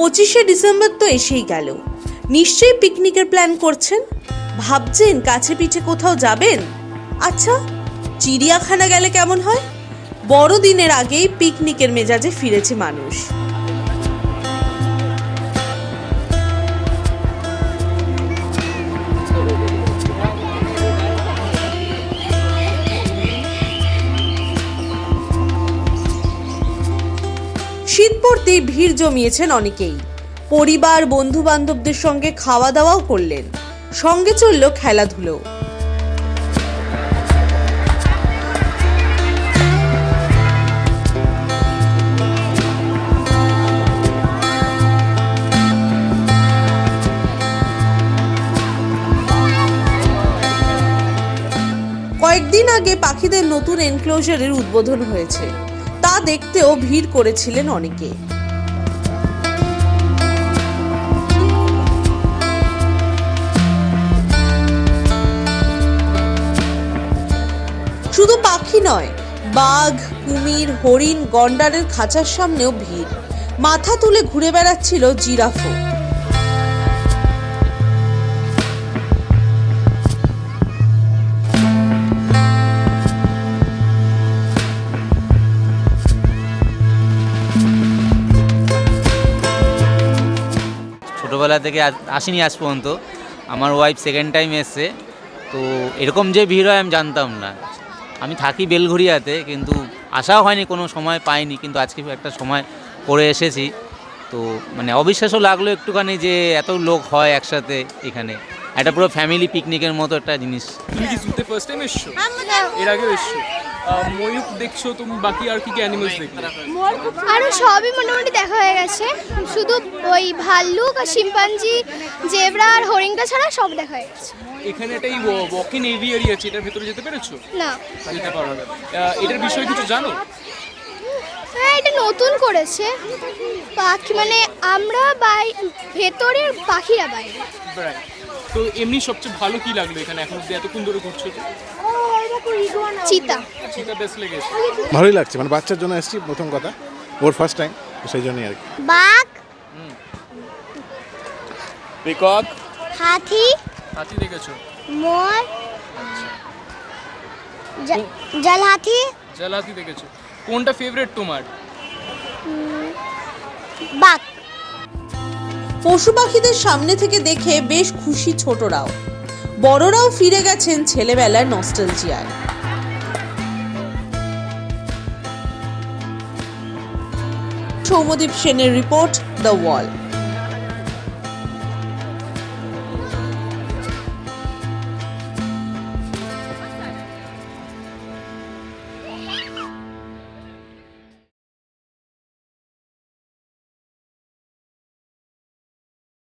পঁচিশে ডিসেম্বর তো এসেই গেল। নিশ্চয়ই পিকনিকের প্ল্যান করছেন? ভাবছেন কাছে পিঠে কোথাও যাবেন? আচ্ছা চিড়িয়াখানা গেলে কেমন হয়? বড়দিনের আগেই পিকনিকের মেজাজে ফিরেছে মানুষ। শীত পড়তেই ভিড় জমিয়েছেন অনেকেই। পরিবার বন্ধু বান্ধবদের সঙ্গে খাওয়া দাওয়াও করলেন। সঙ্গে চলল খেলাধুলো। কয়েকদিন আগে পাখিদের নতুন এনক্লোজারের উদ্বোধন হয়েছে। দেখতেও ভিড় করেছিলেন অনেকে। শুধু পাখি নয়, বাঘ, কুমির, হরিণ, গন্ডারের খাঁচার সামনেও ভিড়। মাথা তুলে ঘুরে বেড়াচ্ছিল জিরাফও। ছোটোবেলা থেকে আজ- আসিনি আজ পর্যন্ত। আমার ওয়াইফ সেকেন্ড টাইম এসছে। তো এরকম যে ভিড় হয় আমি জানতাম না। আমি থাকি বেলঘড়িয়াতে কিন্তু আসাও হয়নি কোনো সময় পাইনি কিন্তু আজকে একটা সময় করে এসেছি। তো মানে অবিশ্বাসও লাগল একটুখানি যে এত লোক হয় একসাথে এখানে। একটা পুরো ফ্যামিলি পিকনিকের মতো একটা জিনিস। তুমি কি ফার্স্ট টাইম এসছো? এর আগেও এসছো? ময়ূর দেখছ তুমি? বাকি আর কি কি অ্যানিমালস দেখলে? আরও সবই মোটামুটি দেখা হয়ে গেছে। শুধু ওই ভাল্লুক আর শিম্পাঞ্জি জেব্রা আর হরিণটা ছাড়া সব দেখা হয়ে গেছে। এখানে একটা ওয়াক ইন এভিয়ারি আছে এটার ভেতরে যেতে পেরেছ? না। যেতে পারো না এটার বিষয়ে কিছু জানো? হ্যাঁ এটা নতুন করেছে। পাখি মানে আমরা বাই ভেতরের পাখিরা বাইরে। তো এমনি সবচেয়ে ভালো কি লাগল এখানে এখন এতক্ষণ ধরে ঘুরছো চিতা। ভালোই লাগছে মানে বাচ্চার জন্য এসেছি প্রথম কথা। ওর ফার্স্ট টাইম সেই জন্যই আর কি। বাঘ। পিকক। হাতি। হাতি দেখেছ? মোর। জল হাতি। জল হাতি দেখেছ? কোনটা ফেভারিট তোমার? বাঘ। পশু পাখিদের সামনে থেকে দেখে বেশ খুশি ছোটরাও। বড়রাও ফিরে গেছেন ছেলেবেলার নস্টালজিয়ায়। সৌমদীপ সেনের রিপোর্ট দ্য ওয়াল।